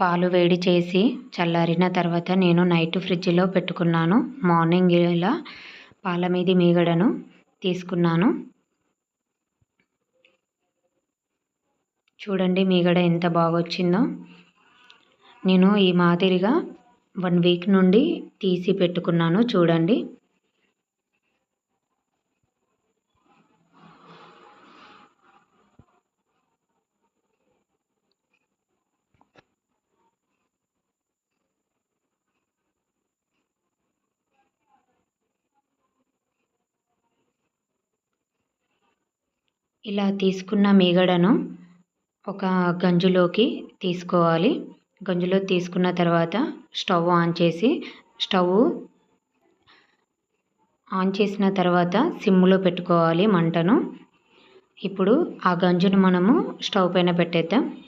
పాలు వేడి చేసి చల్లారిన తర్వాత నేను నైట్ ఫ్రిడ్జ్లో పెట్టుకున్నాను. మార్నింగ్ ఇలా పాల మీది మీగడను తీసుకున్నాను. చూడండి మీగడ ఎంత బాగా వచ్చిందో నేను ఈ మాదిరిగా వన్ వీక్ నుండి తీసి పెట్టుకున్నాను చూడండి. ఇలా తీసుకున్న మీగడను ఒక గంజులోకి తీసుకోవాలి. గంజులో తీసుకున్న తర్వాత స్టవ్ ఆన్ చేసి స్టవ్ ఆన్ చేసిన తర్వాత సిమ్లో పెట్టుకోవాలి మంటను. ఇప్పుడు ఆ గంజును మనము స్టవ్ పైన పెట్టేద్దాం.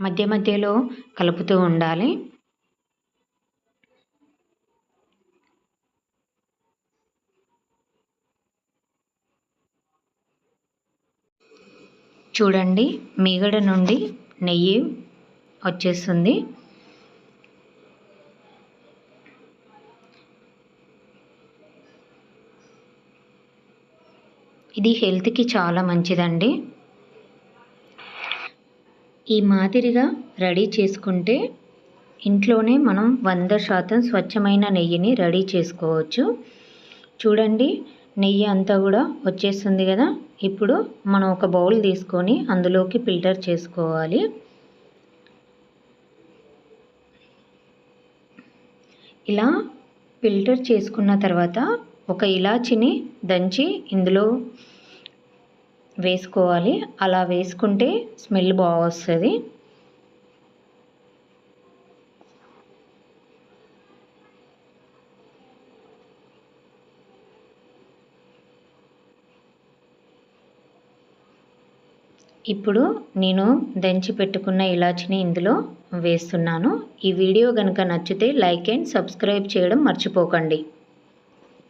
మధ్య మధ్యలో కలుపుతూ ఉండాలి. చూడండి మీగడ నుండి నెయ్యి వచ్చేస్తుంది. ఇది హెల్త్కి చాలా మంచిదండి. ఈ మాదిరిగా రెడీ చేసుకుంటే ఇంట్లోనే మనం వంద శాతం స్వచ్ఛమైన నెయ్యిని రెడీ చేసుకోవచ్చు. చూడండి నెయ్యి అంతా కూడా వచ్చేస్తుంది కదా. ఇప్పుడు మనం ఒక బౌల్ తీసుకొని అందులోకి ఫిల్టర్ చేసుకోవాలి. ఇలా ఫిల్టర్ చేసుకున్న తర్వాత ఒక ఇలాచిని దంచి ఇందులో వేసుకోవాలి. అలా వేసుకుంటే స్మెల్ బాగా వస్తుంది. ఇప్పుడు నేను దంచి పెట్టుకున్న ఇలాచిని ఇందులో వేస్తున్నాను. ఈ వీడియో కనుక నచ్చితే లైక్ అండ్ సబ్స్క్రైబ్ చేయడం మర్చిపోకండి.